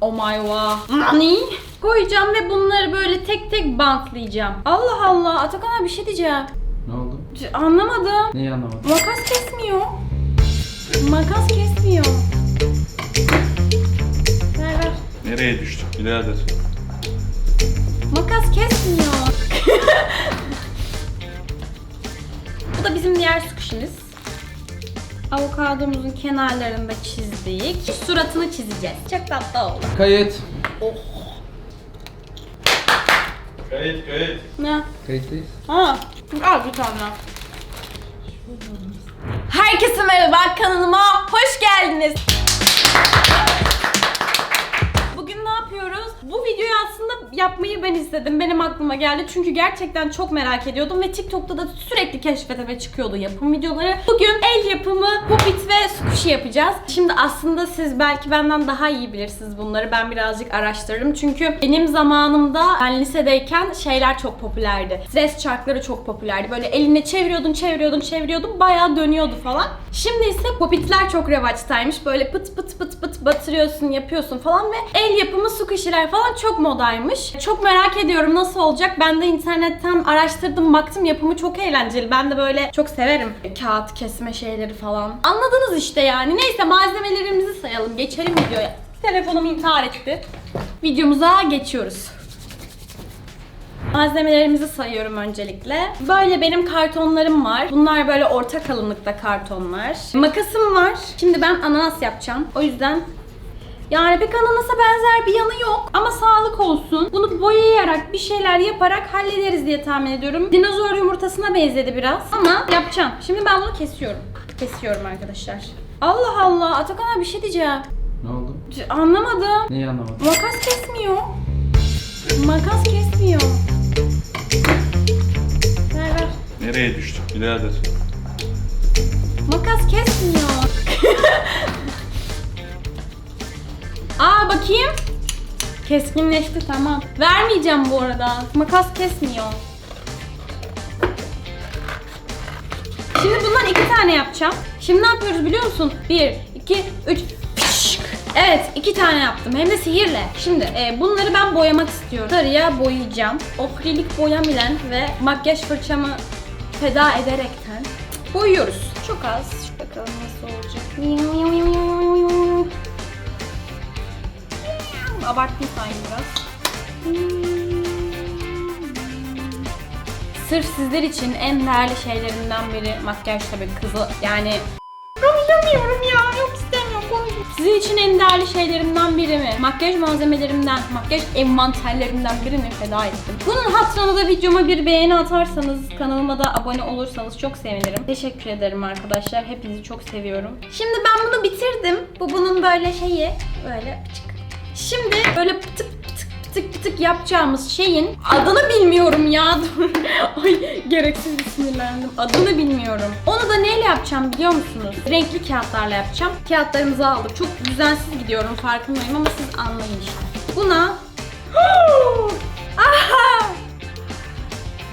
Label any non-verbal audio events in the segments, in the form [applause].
Oh my wow. Nani? Koyacağım ve bunları böyle tek tek bantlayacağım. Allah Allah. Atakan abi bir şey diyeceğim. Ne oldu? C- Anlamadım. Neyi anlamadın? Makas kesmiyor. Makas kesmiyor. Ver ver. Nereye düştük birader? Makas kesmiyor. [laughs] Bu da bizim diğer squishimiz. Avokadomuzun kenarlarında çizdik. Suratını çizeceğiz. Çok tatlı oldu. Kayıt. Kayıt kayıt. Ne? Kayıttayız. Ha, al bir tane. Herkese merhaba kanalıma hoş geldiniz. Bugün ne yapıyoruz? Bu videoyu aslında yapmayı ben istedim. Benim aklıma geldi. Çünkü gerçekten çok merak ediyordum ve TikTok'ta da sürekli keşfetime çıkıyordu yapım videoları. Bugün el yapımı Ve Squishy yapacağız. Şimdi aslında siz belki benden daha iyi bilirsiniz bunları. Ben birazcık araştırırım. Çünkü benim zamanımda ben lisedeyken şeyler çok popülerdi. Stres çarkları çok popülerdi. Böyle eline çeviriyordun, çeviriyordun, çeviriyordun. Bayağı dönüyordu falan. Şimdi ise popitler çok revaçtaymış. Böyle pıt pıt pıt pıt batırıyorsun, yapıyorsun falan ve el yapımı squishy'ler falan çok modaymış. Çok merak ediyorum nasıl olacak. Ben de internetten araştırdım, baktım yapımı çok eğlenceli. Ben de böyle çok severim kağıt kesme şeyleri falan. Anladınız işte yani. Neyse malzemelerimizi sayalım. Geçelim videoya. Telefonum intihar etti. Videomuza geçiyoruz. Malzemelerimizi sayıyorum öncelikle. Böyle benim kartonlarım var. Bunlar böyle orta kalınlıkta kartonlar. Makasım var. Şimdi ben ananas yapacağım. O yüzden yani pek ananasa benzer bir yanı yok ama sağlık olsun. Bunu boyayarak bir şeyler yaparak hallederiz diye tahmin ediyorum. Dinozor yumurtasına benzedi biraz ama yapacağım. Şimdi ben bunu kesiyorum. Kesiyorum arkadaşlar. Allah Allah Atakan abi bir şey diyeceğim. Ne oldu? C- Anlamadım. Neyi anlamadın? Makas kesmiyor. Makas kesmiyor. Ver ver. Nereye düştük birader? Makas kesmiyor. [laughs] Aa bakayım. Keskinleşti tamam. Vermeyeceğim bu arada. Makas kesmiyor. Şimdi bundan iki tane yapacağım. Şimdi ne yapıyoruz biliyor musun? Bir, iki, üç. Pişk. Evet iki tane yaptım hem de sihirle. Şimdi e, bunları ben boyamak istiyorum. Sarıya boyayacağım. Akrilik boyam ile ve makyaj fırçamı feda ederekten boyuyoruz. Çok az. Bakalım nasıl olacak. Abarttım sanki biraz. Sırf sizler için en değerli şeylerimden biri makyaj tabii kızı yani Konuşamıyorum ya yok istemiyorum konuşayım. Sizin için en değerli şeylerimden biri mi? Makyaj malzemelerimden, makyaj envanterlerimden birini feda ettim. Bunun hatırına da videoma bir beğeni atarsanız, kanalıma da abone olursanız çok sevinirim. Teşekkür ederim arkadaşlar. Hepinizi çok seviyorum. Şimdi ben bunu bitirdim. Bu bunun böyle şeyi. Böyle çık. Şimdi böyle pıtık pıtık pıtık yapacağımız şeyin adını bilmiyorum ya. [laughs] Ay gereksiz bir sinirlendim. Adını bilmiyorum. Onu da neyle yapacağım biliyor musunuz? Renkli kağıtlarla yapacağım. Kağıtlarımızı aldık. Çok düzensiz gidiyorum farkındayım ama siz anlayın işte. Buna [gasps] Aha!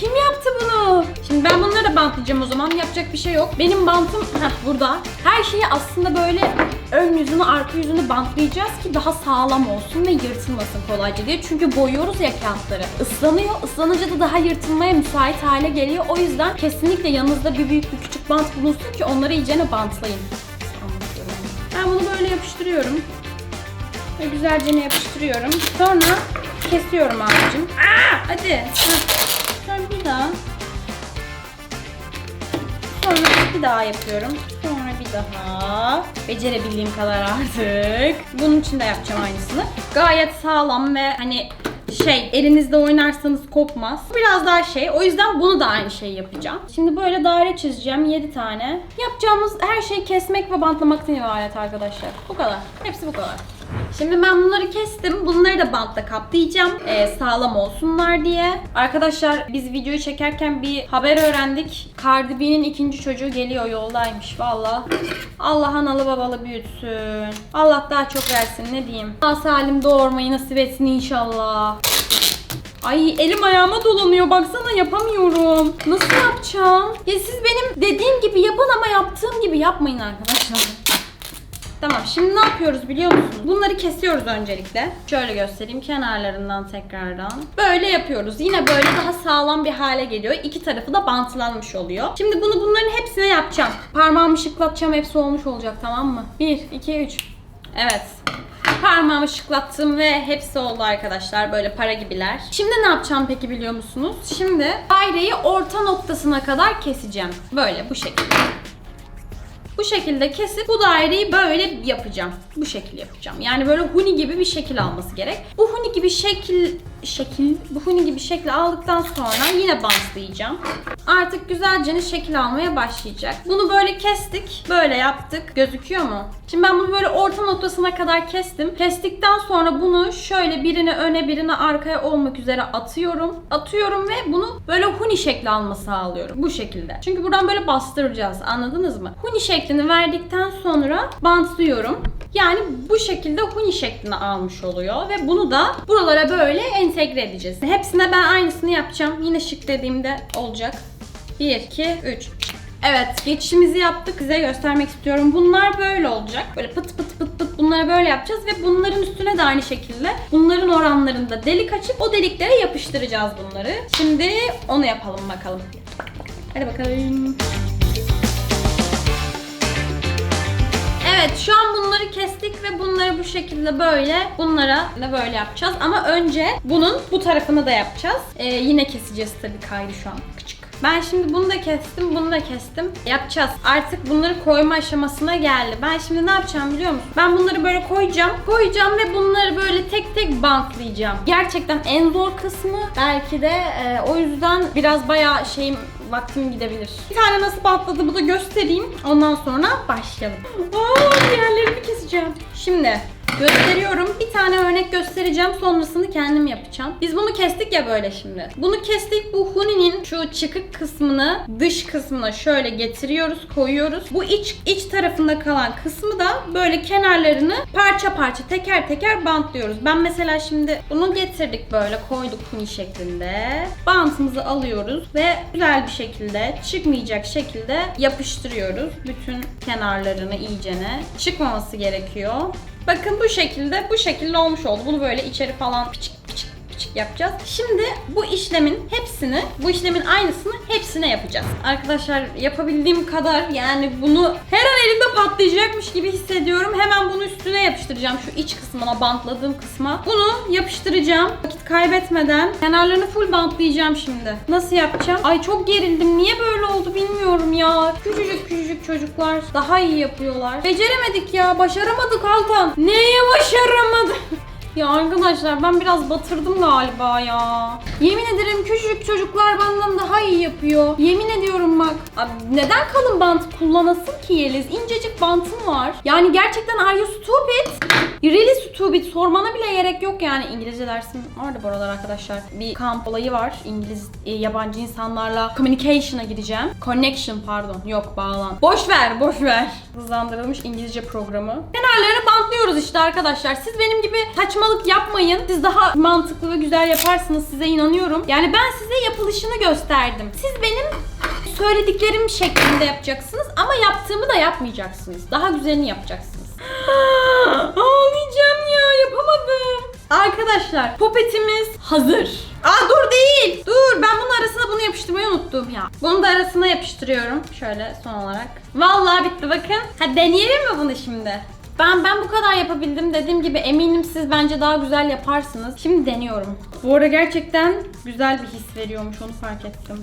Kim yaptı bunu? Şimdi ben bunları da bantlayacağım o zaman. Yapacak bir şey yok. Benim bantım heh, burada. Her şeyi aslında böyle ön yüzünü, arka yüzünü bantlayacağız ki daha sağlam olsun ve yırtılmasın kolayca diye. Çünkü boyuyoruz ya kağıtları. Islanıyor. Islanınca da daha yırtılmaya müsait hale geliyor. O yüzden kesinlikle yanınızda bir büyük bir küçük bant bulunsun ki onları iyicene bantlayın. Ben bunu böyle yapıştırıyorum. Ve güzelce yapıştırıyorum. Sonra kesiyorum abicim. Aa, hadi. Heh. Sonra bir daha. Sonra bir daha yapıyorum. Sonra bir daha. Becerebildiğim kadar artık. Bunun için de yapacağım aynısını. Gayet sağlam ve hani şey elinizde oynarsanız kopmaz. Biraz daha şey. O yüzden bunu da aynı şeyi yapacağım. Şimdi böyle daire çizeceğim 7 tane. Yapacağımız her şey kesmek ve bantlamaktan ibaret arkadaşlar. Bu kadar. Hepsi bu kadar. Şimdi ben bunları kestim. Bunları da bantla kaplayacağım. Ee, sağlam olsunlar diye. Arkadaşlar biz videoyu çekerken bir haber öğrendik. Cardi B'nin ikinci çocuğu geliyor yoldaymış valla. Allah analı babalı büyütsün. Allah daha çok versin ne diyeyim. Allah salim doğurmayı nasip etsin inşallah. Ay elim ayağıma dolanıyor baksana yapamıyorum. Nasıl yapacağım? Ya siz benim dediğim gibi yapın ama yaptığım gibi yapmayın arkadaşlar. Tamam şimdi ne yapıyoruz biliyor musunuz? Bunları kesiyoruz öncelikle. Şöyle göstereyim kenarlarından tekrardan. Böyle yapıyoruz. Yine böyle daha sağlam bir hale geliyor. İki tarafı da bantlanmış oluyor. Şimdi bunu bunların hepsine yapacağım. Parmağımı şıklatacağım hepsi olmuş olacak tamam mı? 1, 2, 3. Evet. Parmağımı şıklattım ve hepsi oldu arkadaşlar. Böyle para gibiler. Şimdi ne yapacağım peki biliyor musunuz? Şimdi daireyi orta noktasına kadar keseceğim. Böyle bu şekilde. Bu şekilde kesip bu daireyi böyle yapacağım. Bu şekil yapacağım. Yani böyle huni gibi bir şekil alması gerek. Bu huni gibi şekil şekil bu huni gibi şekli aldıktan sonra yine bantlayacağım. Artık güzelce şekil almaya başlayacak. Bunu böyle kestik. Böyle yaptık. Gözüküyor mu? Şimdi ben bunu böyle orta noktasına kadar kestim. Kestikten sonra bunu şöyle birini öne birini arkaya olmak üzere atıyorum. Atıyorum ve bunu böyle huni şekli alması sağlıyorum. Bu şekilde. Çünkü buradan böyle bastıracağız. Anladınız mı? Huni şeklini verdikten sonra bantlıyorum. Yani bu şekilde huni şeklini almış oluyor ve bunu da buralara böyle entegre edeceğiz. Hepsine ben aynısını yapacağım. Yine şık dediğimde olacak. 1, 2, 3. Evet geçişimizi yaptık. Size göstermek istiyorum. Bunlar böyle olacak. Böyle pıt pıt pıt pıt bunları böyle yapacağız ve bunların üstüne de aynı şekilde bunların oranlarında delik açıp o deliklere yapıştıracağız bunları. Şimdi onu yapalım bakalım. Hadi bakalım. Evet şu an bu şekilde böyle bunlara da böyle yapacağız. Ama önce bunun bu tarafını da yapacağız. Ee, yine keseceğiz tabii kaydı şu an küçük. Ben şimdi bunu da kestim, bunu da kestim. Yapacağız. Artık bunları koyma aşamasına geldi. Ben şimdi ne yapacağım biliyor musun? Ben bunları böyle koyacağım. Koyacağım ve bunları böyle tek tek bantlayacağım. Gerçekten en zor kısmı belki de e, o yüzden biraz bayağı şeyim vaktim gidebilir. Bir tane nasıl bantladığımı da göstereyim. Ondan sonra başlayalım. Aa, diğerlerini keseceğim. Şimdi gösteriyorum. Bir tane örnek göstereceğim. Sonrasını kendim yapacağım. Biz bunu kestik ya böyle şimdi. Bunu kestik. Bu huninin şu çıkık kısmını dış kısmına şöyle getiriyoruz, koyuyoruz. Bu iç iç tarafında kalan kısmı da böyle kenarlarını parça parça teker teker bantlıyoruz. Ben mesela şimdi bunu getirdik böyle koyduk huni şeklinde. Bantımızı alıyoruz ve güzel bir şekilde çıkmayacak şekilde yapıştırıyoruz. Bütün kenarlarını iyicene. Çıkmaması gerekiyor. Bakın bu şekilde, bu şekilde olmuş oldu. Bunu böyle içeri falan piçik piçik piçik yapacağız. Şimdi bu işlemin hepsini, bu işlemin aynısını hepsine yapacağız. Arkadaşlar yapabildiğim kadar yani bunu her an elimde patlayacakmış gibi hissediyorum. Hemen bunu üstüne yapıştıracağım şu iç kısmına, bantladığım kısma. Bunu yapıştıracağım. Vakit kaybetmeden kenarlarını full bantlayacağım şimdi. Nasıl yapacağım? Ay çok gerildim. Niye böyle oldu bilmiyorum ya. Küçücük küçücük çocuklar daha iyi yapıyorlar. Beceremedik ya. Başaramadık Altan. Neye başaramadık? [laughs] Ya arkadaşlar ben biraz batırdım galiba ya. Yemin ederim küçücük çocuklar benden daha iyi yapıyor. Yemin ediyorum bak. Abi neden kalın bant kullanasın ki Yeliz? İncecik bantın var. Yani gerçekten are you stupid? Really stupid. Sormana bile gerek yok yani. İngilizce dersim vardı bu aralar arkadaşlar. Bir kamp olayı var. İngiliz, e, yabancı insanlarla communication'a gideceğim. Connection pardon. Yok bağlan. Boş ver, boş ver. Hızlandırılmış İngilizce programı. Kenarlarını bantlıyoruz işte arkadaşlar. Siz benim gibi saçmalık yapmayın. Siz daha mantıklı ve güzel yaparsınız. Size inanıyorum. Yani ben size yapılışını gösterdim. Siz benim söylediklerim şeklinde yapacaksınız ama yaptığımı da yapmayacaksınız. Daha güzelini yapacaksınız. [gasps] Arkadaşlar popetimiz hazır. Aa dur değil. Dur ben bunun arasına bunu yapıştırmayı unuttum ya. Bunu da arasına yapıştırıyorum. Şöyle son olarak. Vallahi bitti bakın. Hadi deneyelim mi bunu şimdi? Ben ben bu kadar yapabildim. Dediğim gibi eminim siz bence daha güzel yaparsınız. Şimdi deniyorum. Bu arada gerçekten güzel bir his veriyormuş onu fark ettim.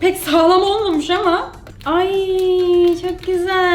Pek sağlam olmamış ama. Ay çok güzel.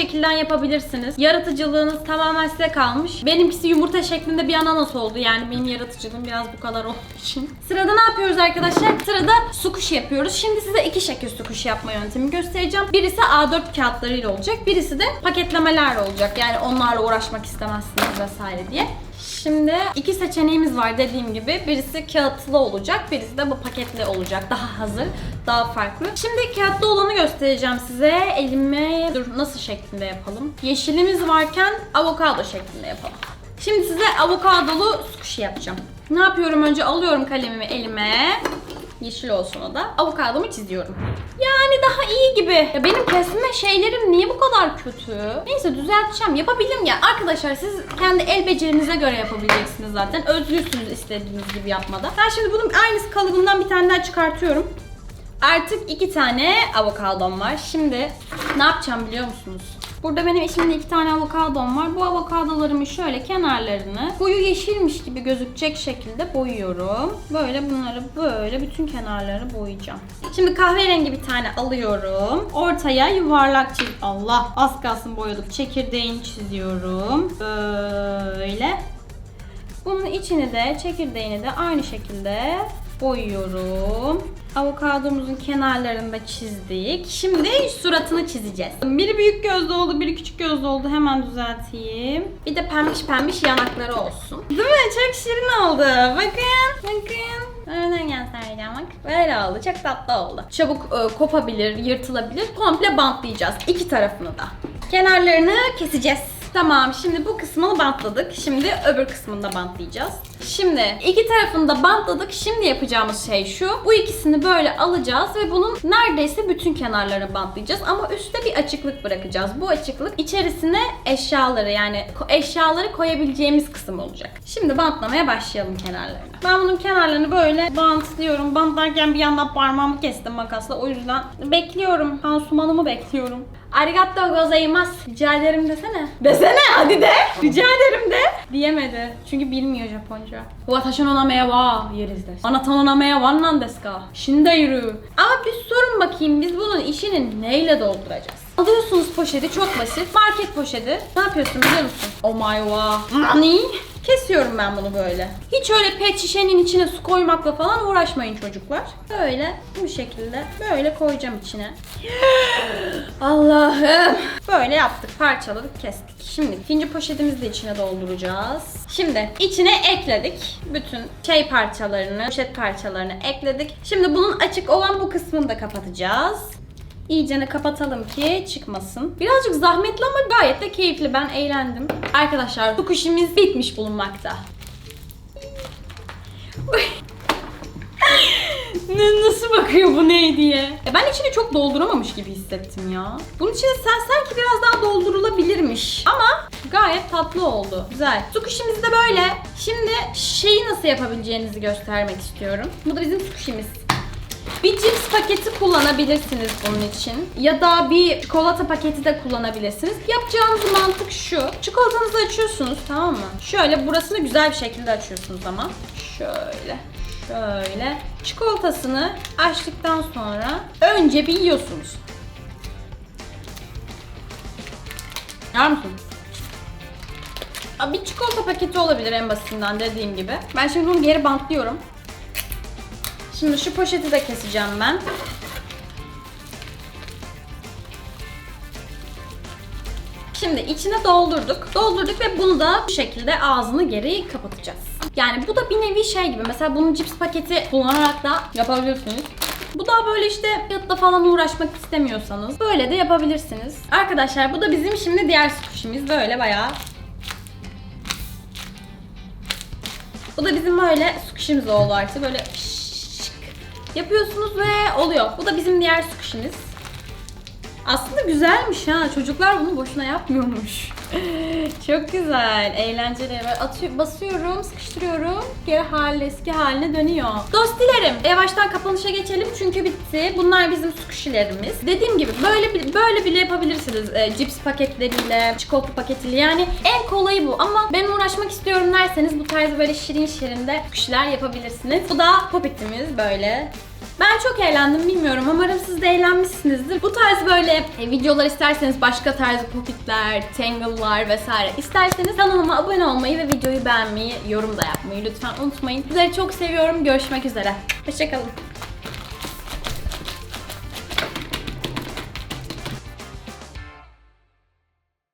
Şekilden yapabilirsiniz. Yaratıcılığınız tamamen size kalmış. Benimkisi yumurta şeklinde bir ananas oldu. Yani benim yaratıcılığım biraz bu kadar [laughs] olduğu için. Sırada ne yapıyoruz arkadaşlar? Sırada sukuş yapıyoruz. Şimdi size iki şekil sukuş yapma yöntemi göstereceğim. Birisi A4 kağıtlarıyla olacak. Birisi de paketlemelerle olacak. Yani onlarla uğraşmak istemezsiniz vesaire diye. Şimdi iki seçeneğimiz var dediğim gibi. Birisi kağıtlı olacak, birisi de bu paketli olacak. Daha hazır, daha farklı. Şimdi kağıtlı olanı göstereceğim size. Elime dur nasıl şeklinde yapalım? Yeşilimiz varken avokado şeklinde yapalım. Şimdi size avokadolu sushi yapacağım. Ne yapıyorum önce alıyorum kalemimi elime. Yeşil olsun o da. Avokadomu çiziyorum. Yani daha iyi gibi. Ya benim kesme şeylerim niye bu kadar kötü? Neyse düzelteceğim. Yapabilirim ya. Arkadaşlar siz kendi el becerinize göre yapabileceksiniz zaten. Özgürsünüz istediğiniz gibi yapmada. Ben şimdi bunun aynısı kalıbından bir tane daha çıkartıyorum. Artık iki tane avokadom var. Şimdi ne yapacağım biliyor musunuz? Burada benim şimdi iki tane avokadom var. Bu avokadolarımı şöyle kenarlarını koyu yeşilmiş gibi gözükecek şekilde boyuyorum. Böyle bunları böyle bütün kenarlarını boyayacağım. Şimdi kahverengi bir tane alıyorum. Ortaya yuvarlak çiz... Allah az kalsın boyadık. Çekirdeğini çiziyorum. Böyle. Bunun içini de çekirdeğini de aynı şekilde boyuyorum. Avokadomuzun kenarlarını da çizdik. Şimdi suratını çizeceğiz. Biri büyük gözlü oldu, biri küçük gözlü oldu. Hemen düzelteyim. Bir de pembiş pembiş yanakları olsun. Değil mi? Çok şirin oldu. Bakın. Bakın. Önden göstereceğim bak. Böyle oldu. Çok tatlı oldu. Çabuk e, kopabilir, yırtılabilir. Komple bantlayacağız. iki tarafını da. Kenarlarını keseceğiz. Tamam şimdi bu kısmını bantladık. Şimdi öbür kısmını da bantlayacağız. Şimdi iki tarafını da bantladık. Şimdi yapacağımız şey şu. Bu ikisini böyle alacağız ve bunun neredeyse bütün kenarlarını bantlayacağız. Ama üstte bir açıklık bırakacağız. Bu açıklık içerisine eşyaları yani eşyaları koyabileceğimiz kısım olacak. Şimdi bantlamaya başlayalım kenarlarını. Ben bunun kenarlarını böyle bantlıyorum. Bantlarken bir yandan parmağımı kestim makasla. O yüzden bekliyorum. Pansumanımı bekliyorum. Arigato gozaimasu. Rica ederim desene. Desene hadi de. Rica ederim de. Diyemedi. Çünkü bilmiyor Japonca. Watashi no wa yeriz desu. Anata no name wa nan desu ka? Shindairu. Ama bir sorun bakayım biz bunun işini neyle dolduracağız? Alıyorsunuz poşeti çok basit. Market poşeti. Ne yapıyorsun biliyor musun? Oh my wa. Nani? Kesiyorum ben bunu böyle. Hiç öyle pet şişenin içine su koymakla falan uğraşmayın çocuklar. Böyle bu şekilde böyle koyacağım içine. [gasps] Allah'ım. Böyle yaptık, parçaladık, kestik. Şimdi ikinci poşetimizi de içine dolduracağız. Şimdi içine ekledik. Bütün şey parçalarını, poşet parçalarını ekledik. Şimdi bunun açık olan bu kısmını da kapatacağız. İyicene kapatalım ki çıkmasın. Birazcık zahmetli ama gayet de keyifli. Ben eğlendim. Arkadaşlar bu kuşimiz bitmiş bulunmakta. [laughs] Nasıl bakıyor bu ne diye? E ben içini çok dolduramamış gibi hissettim ya. Bunun içine sen sanki biraz daha doldurulabilirmiş. Ama gayet tatlı oldu. Güzel. Sukuşimiz de böyle. Şimdi şeyi nasıl yapabileceğinizi göstermek istiyorum. Bu da bizim sukuşimiz. Bir cips paketi kullanabilirsiniz bunun için. Ya da bir çikolata paketi de kullanabilirsiniz. Yapacağınız mantık şu. Çikolatanızı açıyorsunuz tamam mı? Şöyle burasını güzel bir şekilde açıyorsunuz ama. Şöyle. Şöyle. Çikolatasını açtıktan sonra önce bir yiyorsunuz. Yer misin? Aa, Bir çikolata paketi olabilir en basitinden dediğim gibi. Ben şimdi bunu geri bantlıyorum. Şimdi şu poşeti de keseceğim ben. Şimdi içine doldurduk. Doldurduk ve bunu da bu şekilde ağzını geri kapatacağız. Yani bu da bir nevi şey gibi. Mesela bunun cips paketi kullanarak da yapabilirsiniz. Bu da böyle işte fiyatla falan uğraşmak istemiyorsanız böyle de yapabilirsiniz. Arkadaşlar bu da bizim şimdi diğer suşimiz. Böyle bayağı Bu da bizim böyle sukuşimiz oldu artık. Böyle şık yapıyorsunuz ve oluyor. Bu da bizim diğer sukuşimiz. Aslında güzelmiş ha. Çocuklar bunu boşuna yapmıyormuş. [laughs] Çok güzel, eğlenceli. Böyle atıyor, basıyorum, sıkıştırıyorum. Geri haline, eski haline dönüyor. Dostilerim, yavaştan kapanışa geçelim çünkü bitti. Bunlar bizim sukuşilerimiz. Dediğim gibi böyle böyle bile yapabilirsiniz. E, cips paketleriyle, çikolata paketiyle. Yani en kolayı bu. Ama ben uğraşmak istiyorum derseniz bu tarz böyle şirin şirin de yapabilirsiniz. Bu da popitimiz böyle. Ben çok eğlendim bilmiyorum. Umarım siz de eğlenmişsinizdir. Bu tarz böyle e, videolar isterseniz başka tarz popitler, tangle'lar vesaire isterseniz kanalıma abone olmayı ve videoyu beğenmeyi, yorum da yapmayı lütfen unutmayın. Sizleri çok seviyorum. Görüşmek üzere. Hoşçakalın.